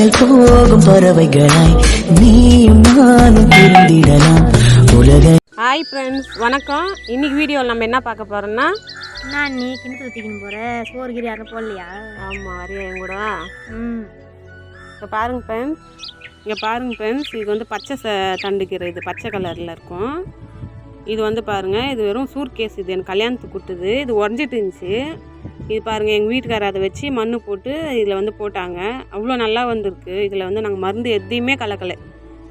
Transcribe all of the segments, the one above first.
மின்னல் போகும் பறவைகளாய் நீயும் நானும் பிரிந்திடலாம். உலக ஹாய் ஃப்ரெண்ட்ஸ் வணக்கம். இன்னைக்கு வீடியோவில் நம்ம என்ன பார்க்க போகிறோம்னா நான் நீ கிணத்து ஊற்றிக்கணும் போகிற சோறு கீரி யாரும் போடலையா? ஆமாம் வரையா என் கூட. ம். இப்போ பாருங்க ஃப்ரெண்ட்ஸ் இங்கே பாருங்க ஃப்ரெண்ட்ஸ் இது வந்து பச்சை ச தண்டுக்கீரை இது பச்சை கலரில் இருக்கும். இது வந்து பாருங்கள் இது வெறும் சூர்கேஸ் இது. எனக்கு கல்யாணத்துக்கு கொடுத்தது. இது உடஞ்சிட்டு இருந்துச்சு. இது பாருங்கள் எங்கள் வீட்டுக்காரர் அதை வச்சு மண் போட்டு இதில் வந்து போட்டாங்க. அவ்வளோ நல்லா வந்திருக்கு. இதில் வந்து நாங்கள் மருந்து எதையுமே கலக்கலை.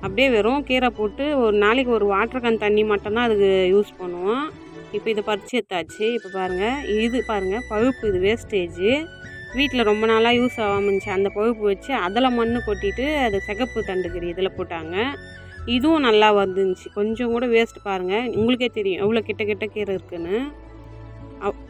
அப்படியே வெறும் கீரை போட்டு ஒரு நாளைக்கு ஒரு வாட்டர் கன் தண்ணி மட்டும்தான் அதுக்கு யூஸ் பண்ணுவோம். இப்போ இதை பறிச்சு எடுத்தாச்சு. இப்போ பாருங்கள் இது பாருங்கள் பழுப்பு இது வேஸ்டேஜ் வீட்டில் ரொம்ப நாளாக யூஸ் ஆகாமல் இருந்துச்சு. அந்த பழுப்பு வச்சு அதில் மண் கொட்டிட்டு அது சிகப்பு தண்டுக்கறி இதில் போட்டாங்க. இதுவும் நல்லா வந்துருந்துச்சு. கொஞ்சம் கூட வேஸ்ட் பாருங்கள் உங்களுக்கே தெரியும் எவ்வளோ கிட்ட கிட்ட கீரை இருக்குன்னு.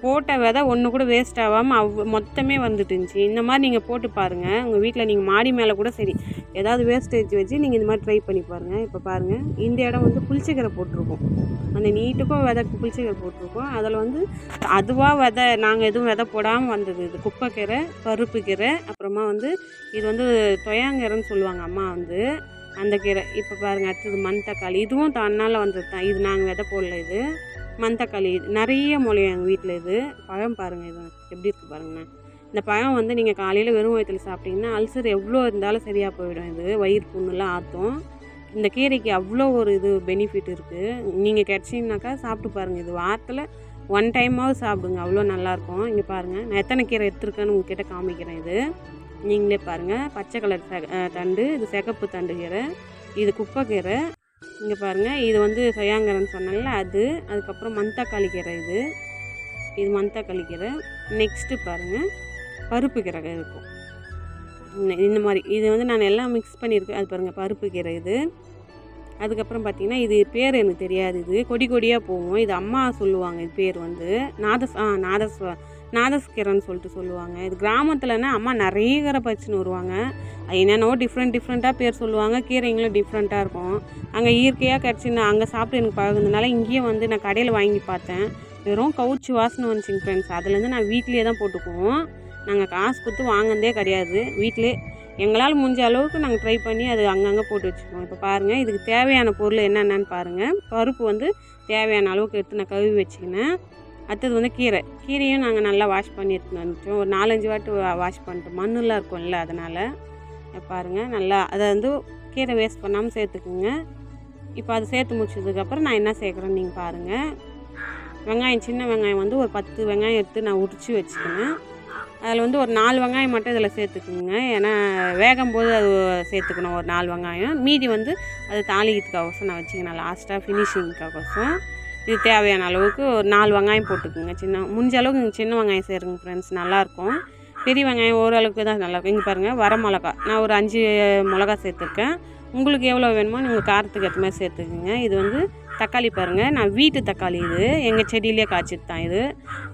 போட்ட விதை ஒன்று கூட வேஸ்ட் ஆகாமல் அவ் மொத்தமே வந்துட்டுருந்துச்சி இந்த மாதிரி நீங்கள் போட்டு பாருங்கள் உங்கள் வீட்டில் நீங்கள் மாடி மேலே கூட சரி ஏதாவது வேஸ்டேஜ் வச்சு நீங்கள் இந்த மாதிரி ட்ரை பண்ணி பாருங்கள் இப்போ பாருங்கள் இந்த இடம் வந்து புளிச்சக்கீரை போட்டிருக்கோம். அந்த நீட்டுக்கும் விதை புளிச்சக்கீரை போட்டிருக்கோம். அதில் வந்து அதுவாக விதை நாங்கள் எதுவும் விதை போடாமல் வந்தது இது. குப்பைக்கீரை பருப்பு கீரை அப்புறமா வந்து இது வந்து தொயாங்கீரைன்னு சொல்லுவாங்க அம்மா வந்து. அந்த கீரை. இப்போ பாருங்கள் அடுத்தது மண் தக்காளி. இதுவும் தன்னால் வந்தது தான். இது நாங்கள் விதை போடல இது. மந்தக்காளி நிறைய முளையும் எங்கள் வீட்டில் இது. பழம் பாருங்கள் இது. எப்படி இருக்குது பாருங்கண்ணா இந்த பழம் வந்து நீங்கள் காலையில் வெறும் வயிற்றில் சாப்பிட்டீங்கன்னா அல்சர் எவ்வளோ இருந்தாலும் சரியாக போயிடும் இது. வயிறு புண்ணுலாம் ஆற்றும் இந்த கீரைக்கு அவ்வளோ ஒரு இது பெனிஃபிட் இருக்குது நீங்கள் கிடச்சிங்கனாக்கா சாப்பிட்டு பாருங்கள் இது. வாரத்தில் ஒன் டைமாவது சாப்பிடுங்க. அவ்வளோ நல்லாயிருக்கும் இங்கே பாருங்கள் நான் எத்தனை கீரை எடுத்துருக்கேன்னு உங்ககிட்ட காமிக்கிறேன் இது. நீங்களே பாருங்கள் பச்சை கலர் தண்டு இது சிகப்பு தண்டு கீரை இது குப்பைக்கீரை இங்கே பாருங்கள் இது வந்து சொயாங்கரைன்னு சொன்னால அது. அதுக்கப்புறம் மந்தக்காளி கீரை இது. இது மந்தக்காளி கீரை. நெக்ஸ்ட்டு பாருங்கள் பருப்பு கீரை இருக்கும். இந்த- இந்த மாதிரி. இது வந்து நான் எல்லாம் மிக்ஸ் பண்ணியிருக்கேன். அது பாருங்கள் பருப்பு கீரை இது. அதுக்கப்புறம் பார்த்தீங்கன்னா இது பேர் எனக்கு தெரியாது இது. கொடி கொடியாக போகும். இது அம்மா சொல்லுவாங்க இது பேர் வந்து. நாதஸ் ஆ நாதஸ் நாதஸ்கீரைன்னு சொல்லிட்டு சொல்லுவாங்க. இது கிராமத்தில்னா அம்மா நிறைய கீரை பறிச்சுன்னு வருவாங்க. என்னென்னவோ டிஃப்ரெண்ட் டிஃப்ரெண்ட்டாக பேர் சொல்லுவாங்க. கீரைங்களும் டிஃப்ரெண்ட்டாக இருக்கும். அங்கே இயற்கையாக கிடச்சின்னு அங்கே சாப்பிட்டு எனக்கு பழகுனதுனால இங்கேயே வந்து நான் கடையில் வாங்கி பார்த்தேன். வெறும் கவுச்சி வாசனை வந்துச்சுங்க ஃப்ரெண்ட்ஸ் அதுலேருந்து நான் வீட்லேயே தான் போட்டுக்குவோம். நாங்கள் காசு கொடுத்து வாங்கினதே கிடையாது. வீட்டிலே எங்களால் முடிஞ்ச அளவுக்கு நாங்கள் ட்ரை பண்ணி அது அங்கங்கே போட்டு வச்சுக்குவோம். இப்போ பாருங்கள் இதுக்கு தேவையான பொருள் என்னென்னு பாருங்கள் பருப்பு வந்து தேவையான அளவுக்கு எடுத்து நான் கழுவி வச்சுக்கினேன். அடுத்தது வந்து கீரை. கீரையும் நாங்கள் நல்லா வாஷ் பண்ணி எடுத்துன்னு வந்துட்டோம். ஒரு நாலஞ்சு வாட்டி வாஷ் பண்ணிட்டோம். மண்ணுலாம் இருக்கும்ல அதனால். பாருங்கள் நல்லா அதை வந்து கீரை வேஸ்ட் பண்ணாமல் சேர்த்துக்குங்க. இப்போ அது சேர்த்து முடிச்சதுக்கப்புறம் நான் என்ன சேர்க்குறேன்னு நீங்கள் பாருங்கள் வெங்காயம் சின்ன வெங்காயம் வந்து ஒரு பத்து வெங்காயம் எடுத்து நான் உரித்து வச்சுக்கினேன் அதில் வந்து ஒரு நாலு வெங்காயம் மட்டும் இதில் சேர்த்துக்குங்க. ஏன்னா வேகும் போது அது சேர்த்துக்கணும். ஒரு நாலு வெங்காயம். மீதி வந்து அது தாளிக்கிறதுக்காகோசம் நான் வச்சுக்கினேன் லாஸ்ட்டாக ஃபினிஷிங்க்காகோசம் இது தேவையான அளவுக்கு ஒரு நாலு வெங்காயம் போட்டுக்குங்க. சின்ன முடிஞ்ச அளவுக்கு சின்ன வெங்காயம் சேருங்க ஃப்ரெண்ட்ஸ் நல்லாயிருக்கும் பெரிய வெங்காயம் ஓரளவுக்கு தான் நல்லாயிருக்கும் இங்கே பாருங்கள் வர மிளகா. நான் ஒரு அஞ்சு மிளகா சேர்த்துருக்கேன். உங்களுக்கு எவ்வளோ வேணுமோ நீங்கள் காரத்துக்கு ஏற்ற மாதிரி சேர்த்துக்குங்க. இது வந்து தக்காளி பாருங்கள் நான் வீட்டு தக்காளி இது. எங்கள் செடியிலே காய்ச்சிட்டு தான் இது.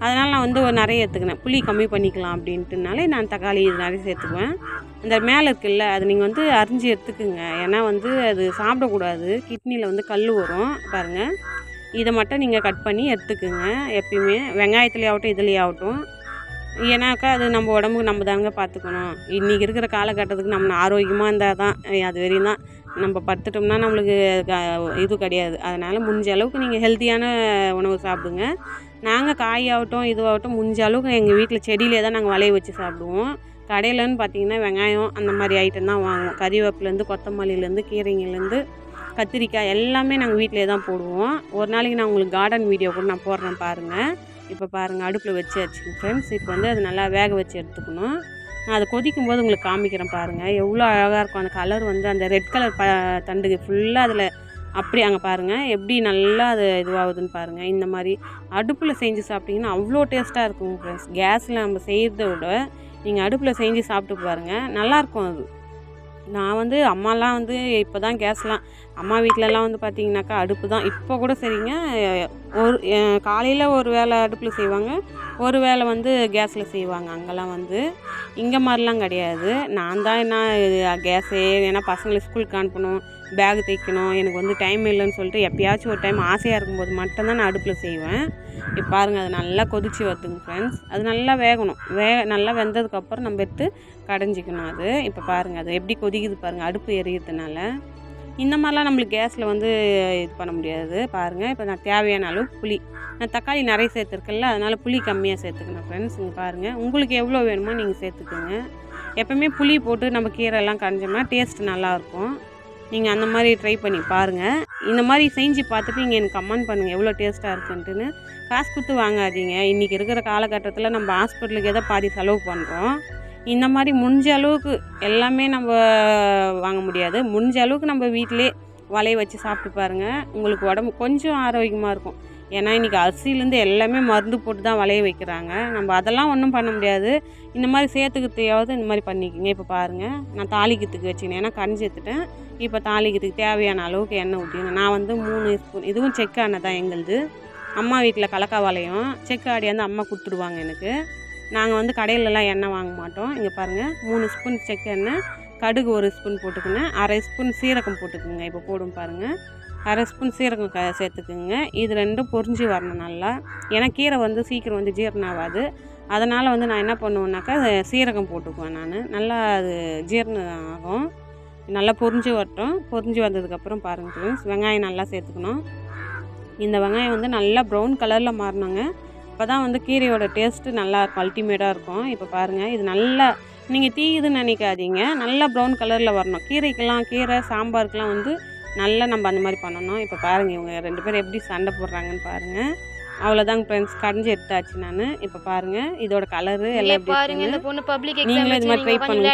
அதனால் நான் வந்து ஒரு நிறைய எடுத்துக்கினேன் புளி கம்மி பண்ணிக்கலாம் அப்படின்ட்டுனாலே நான் தக்காளி இது நிறைய சேர்த்துக்குவேன். அந்த மேலே இருக்குல்ல அது நீங்கள் வந்து அரிஞ்சு எடுத்துக்குங்க. ஏன்னா வந்து அது சாப்பிடக்கூடாது. கிட்னியில் வந்து கல் வரும். பாருங்கள் இதை மட்டும் நீங்கள் கட் பண்ணி எடுத்துக்குங்க. எப்பயுமே வெங்காயத்துலேயாகட்டும் இதுலேயாகட்டும். இதுலேயே ஆகட்டும் ஏன்னாக்கா அது நம்ம உடம்புக்கு நம்ம தாங்க பார்த்துக்கணும். இன்றைக்கி இருக்கிற காலகட்டத்துக்கு நம்ம ஆரோக்கியமாக இருந்தால் தான் அது வரையும் தான் நம்ம படுத்துட்டோம்னா நம்மளுக்கு க- இது கிடையாது. அதனால் முடிஞ்ச அளவுக்கு நீங்கள் ஹெல்த்தியான உணவு சாப்பிடுங்க. நாங்கள் காய் ஆகட்டும் இதுவாகட்டும் முடிஞ்ச அளவுக்கு எங்கள் வீட்டில் செடியிலே தான் நாங்கள் வளைய வச்சு சாப்பிடுவோம். கடையிலன்னு பார்த்தீங்கன்னா வெங்காயம் அந்த மாதிரி ஐட்டம் தான் வாங்குவோம். கறிவேப்பிலேருந்து கொத்தமல்லிலேருந்து கீரைங்கலேருந்து கத்திரிக்காய் எல்லாமே நாங்கள் வீட்டிலே தான் போடுவோம். ஒரு நாளைக்கு நான் உங்களுக்கு கார்டன் வீடியோ கூட நான் போடுறேன் பாருங்கள் இப்போ பாருங்கள் அடுப்பில் வச்சு ஃப்ரெண்ட்ஸ் இப்போ வந்து அது நல்லா வேக வச்சு எடுத்துக்கணும். நான் அதை கொதிக்கும் போது உங்களுக்கு காமிக்கிறேன் பாருங்கள் எவ்வளோ அழகாக இருக்கும். அந்த கலர் வந்து அந்த ரெட் கலர் ப தண்டுக்கு ஃபுல்லாக அதில் அப்படி அங்கே பாருங்கள் எப்படி நல்லா அது இதுவாகுதுன்னு பாருங்கள் இந்த மாதிரி அடுப்பில் செஞ்சு சாப்பிட்டிங்கன்னா அவ்வளோ டேஸ்ட்டாக இருக்கும் ஃப்ரெண்ட்ஸ் கேஸில் நம்ம செய்கிறத விட நீங்கள் அடுப்பில் செஞ்சு சாப்பிட்டு பாருங்கள் நல்லாயிருக்கும் அது. நான் வந்து அம்மாலாம் வந்து இப்போ தான் கேஸ்லாம் அம்மா வீட்டிலலாம் வந்து பார்த்தீங்கன்னாக்கா அடுப்பு தான். இப்போ கூட சரிங்க. ஒரு காலையில் ஒரு வேளை அடுப்பில் செய்வாங்க. ஒரு வேளை வந்து கேஸில் செய்வாங்க. அங்கெல்லாம் வந்து இங்கே மாதிரிலாம் கிடையாது. நான் தான் என்ன கேஸே ஏன்னா பசங்களை ஸ்கூலுக்கு அனுப்பணும். பேக் தைக்கணும். எனக்கு வந்து டைம் இல்லைன்னு சொல்லிட்டு எப்பயாச்சும் ஒரு டைம் ஆசையாக இருக்கும்போது மட்டும்தான் நான் அடுப்பில் செய்வேன். இப்போ பாருங்கள் அது நல்லா கொதிச்சு வருதுங்க ஃப்ரெண்ட்ஸ் அது நல்லா வேகணும். வே நல்லா வெந்ததுக்கப்புறம் நம்ம எடுத்து கடைஞ்சிக்கணும் அது. இப்போ பாருங்கள் அது எப்படி கொதிக்குது பாருங்கள் அடுப்பு எரியறதுனால. இந்த மாதிரிலாம் நம்மளுக்கு கேஸில் வந்து இது பண்ண முடியாது. பாருங்கள் இப்போ நான் தேவையான அளவு புளி. நான் தக்காளி நிறைய சேர்த்துருக்கேன்ல அதனால் புளி கம்மியாக சேர்த்துக்கணும் ஃப்ரெண்ட்ஸ் இங்கே பாருங்கள் உங்களுக்கு எவ்வளோ வேணுமோ நீங்கள் சேர்த்துக்கோங்க. எப்போவுமே புளி போட்டு நம்ம கீரைலாம் கரைஞ்சோம்னா டேஸ்ட் நல்லாயிருக்கும் நீங்கள் அந்த மாதிரி ட்ரை பண்ணி பாருங்கள் இந்த மாதிரி செஞ்சு பார்த்துட்டு நீங்கள் எனக்கு கமெண்ட் பண்ணுங்கள் எவ்வளோ டேஸ்ட்டாக இருக்குன்ட்டுன்னு. காசு கொடுத்து வாங்காதீங்க. இன்றைக்கி இருக்கிற காலகட்டத்தில் நம்ம ஹாஸ்பிட்டலுக்கு எதை பாதி செலவு பண்ணுறோம் இந்த மாதிரி முடிஞ்ச அளவுக்கு எல்லாமே நம்ம வாங்க முடியாது. முடிஞ்ச அளவுக்கு நம்ம வீட்டிலே வலையை வச்சு சாப்பிட்டு பாருங்கள் உங்களுக்கு உடம்பு கொஞ்சம் ஆரோக்கியமாக இருக்கும். ஏன்னா இன்றைக்கி அரிசிலேருந்து எல்லாமே மருந்து போட்டு தான் வளைய வைக்கிறாங்க. நம்ம அதெல்லாம் ஒன்றும் பண்ண முடியாது. இந்த மாதிரி சேர்த்துக்கிறதையாவது இந்த மாதிரி பண்ணிக்கோங்க. இப்போ பாருங்கள் நான் தாளிக்கிறதுக்கு வச்சுக்கினேன். ஏன்னா கஞ்சி எடுத்துட்டேன். இப்போ தாளிக்கிறதுக்கு தேவையான அளவுக்கு எண்ணெய் ஊற்றிங்க நான் வந்து மூணு ஸ்பூன் இதுவும் செக்கு எண்ணெய் தான் எங்களுது. அம்மா வீட்டில் கலக்கா வளையும். செக்கு வந்து அம்மா கொடுத்துடுவாங்க எனக்கு. நாங்கள் வந்து கடையிலலாம் எண்ணெய் வாங்க மாட்டோம். இங்கே பாருங்கள் மூணு ஸ்பூன் செக்கு எண்ணெய் கடுகு ஒரு ஸ்பூன் போட்டுக்கணும் அரை ஸ்பூன் சீரகம் போட்டுக்குங்க. இப்போ போடும் பாருங்கள் அரை ஸ்பூன் சீரகம் க சேர்த்துக்குங்க. இது ரெண்டும் பொரிஞ்சு வரணும் நல்லா. ஏன்னா கீரை வந்து சீக்கிரம் வந்து ஜீரணம் ஆகாது அதனால் வந்து நான் என்ன பண்ணுவேன்னாக்கா சீரகம் போட்டுக்குவேன் நான். நல்லா அது ஜீரணம் ஆகும் நல்லா பொரிஞ்சு வரட்டும். பொரிஞ்சு வந்ததுக்கப்புறம் பாருங்கள் ஃப்ரெண்ட்ஸ் வெங்காயம் நல்லா சேர்த்துக்கணும். இந்த வெங்காயம் வந்து நல்லா ப்ரௌன் கலரில் மாறணுங்க. அப்போ தான் வந்து கீரையோட டேஸ்ட்டு நல்லா இருக்கும் அல்டிமேட்டாக இருக்கும். இப்போ பாருங்கள் இது நல்லா நீங்கள் தீயுதுன்னு நினைக்காதீங்க. நல்லா ப்ரௌன் கலரில் வரணும். கீரைக்கெல்லாம் கீரை சாம்பாருக்கெலாம் வந்து நல்லா நம்ம அந்த மாதிரி பண்ணணும். இப்போ பாருங்கள் இவங்க ரெண்டு பேரும் எப்படி சண்டை போடுறாங்கன்னு பாருங்கள் அவ்வளோதாங்க ஃப்ரெண்ட்ஸ் கடைஞ்சி எடுத்தாச்சு நான். இப்போ பாருங்கள் இதோட கலரு எல்லாம் எப்படி பாருங்க இருக்குன்னு இந்த பொண்ணு பப்ளிக் நீங்களும் இது மாதிரி ட்ரை பண்ணுங்க.